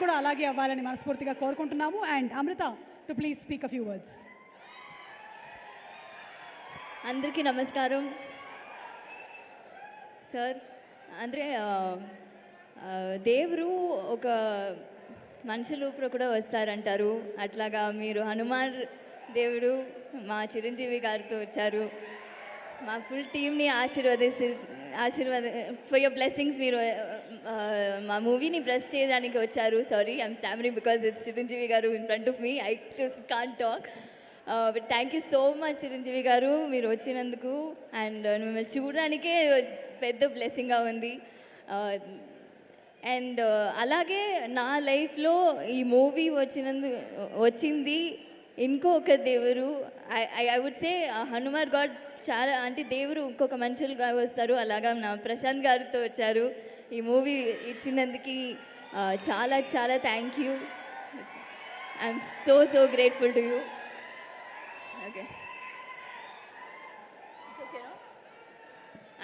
కూడా అలాగే అవ్వాలని మనస్ఫూర్తిగా కోరుకుంటున్నాము and Amrita to please speak a few words అందరికీ నమస్కారం సార్ ಅಂದರೆ దేవుడు ఒక మనిషి రూపంలో కూడా వస్తారంటారు అట్లాగా మీరు హనుమాన్ దేవుడు మా చిరంజీవి గారితో వచ్చారు మా ఫుల్ టీమ్ని ఆశీర్వదిస్తు ఆశీర్వాద ఫర్ యువర్ బ్లెస్సింగ్స్ మీరు uh, uh, మా మూవీని బ్రెస్ చేయడానికి వచ్చారు. Sorry I'm stammering because it's Chiranjeevi garu in front of me I just can talk but thank you so much Chiranjeevi garu. మీరు వచ్చినందుకు అండ్ uh, మిమ్మల్ని చూడడానికే పెద్ద బ్లెస్సింగ్గా ఉంది. అండ్ అలాగే నా లైఫ్లో ఈ మూవీ వచ్చినందు వచ్చింది ఇంకొక దేవుడు I I would say Hanuman god చాలా అంటే దేవుడు ఇంకొక మనుషులుగా వస్తారు. అలాగా నా ప్రశాంత్ గారితో వచ్చారు. ఈ మూవీ ఇచ్చినందుకు uh, చాలా చాలా thank you I'm so so grateful to you okay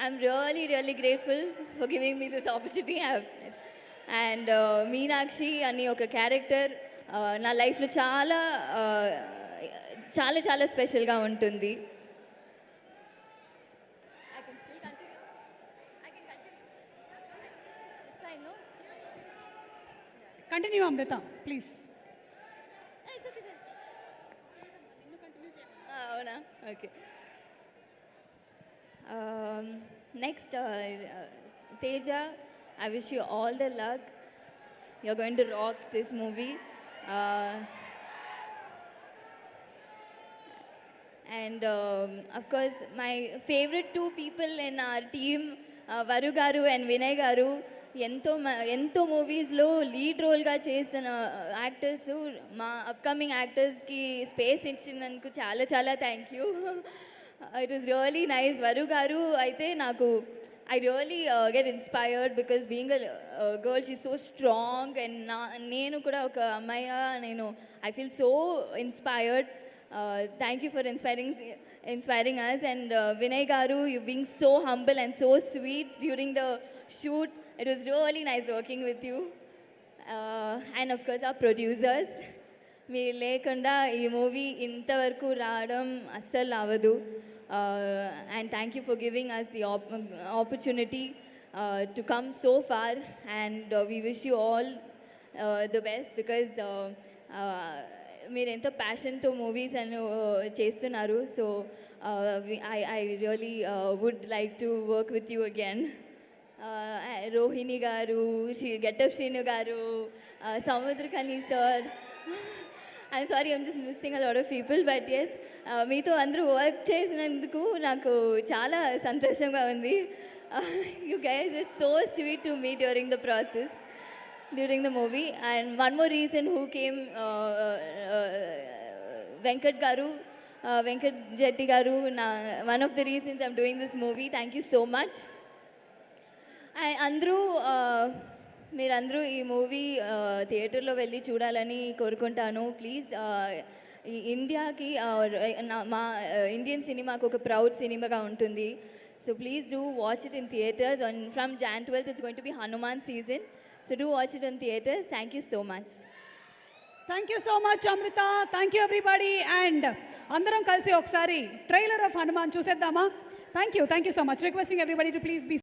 I'm really really grateful for giving me this opportunity and Meenakshi అని ఒక క్యారెక్టర్ నా లైఫ్లో చాలా చాలా చాలా స్పెషల్గా ఉంటుంది? కంటిన్యూ అమృత ప్లీజ్ అవునా? Okay next Teja I wish you all the luck you are going to rock this movie and of course my favourite two people in our team Varu garu and Vinay గారు ఎంతో మ- ఎంతో మూవీస్లో lead రోల్గా చేసిన uh, actors మా upcoming యాక్టర్స్కి space ఇచ్చినందుకు చాలా చాలా thank you it was really nice Varu garu అయితే నాకు I really get inspired because being girl she so strong and నా నేను కూడా ఒక అమ్మాయిగా నేను I feel so inspired thank you for inspiring inspiring us and Vinay garu you being so humble and so sweet during the shoot it was really nice working with you and of course ఆ producers మీరు లేకుండా ఈ movie ఇంతవరకు రావడం అస్సలు అవ్వదు. And thank you for giving us the opportunity to come so far and we wish you all the best because మీరు ఎంతో ప్యాషన్తో మూవీస్ అని చేస్తున్నారు. So I I really would like to work with you again Rohini garu Shri getup Srinu garu Samuthirakani sir I'm sorry I'm just missing a lot of people but yes మీతో అందరూ work చేసినందుకు నాకు చాలా సంతోషంగా ఉంది. You guys is so sweet to me during the process during the movie and one more reason who came Venkat garu Venkat Jetti garu నా one of the reasons I'm doing this movie thank you so much అందరూ మీరందరూ ఈ movie థియేటర్లో వెళ్ళి చూడాలని కోరుకుంటాను. Please ఇండియాకి మా ఇండియన్ సినిమాకు ఒక ప్రౌడ్ సినిమాగా ఉంటుంది. So please do watch it in theatres and from Jan twelfth it's going to be Hanuman season. So do watch it in theatres. Thank you so much. Thank you so much Amrita thank you everybody and అందరం కలిసి ఒకసారి trailer of Hanuman చూసేద్దామా? Thank you thank you so much requesting everybody to please be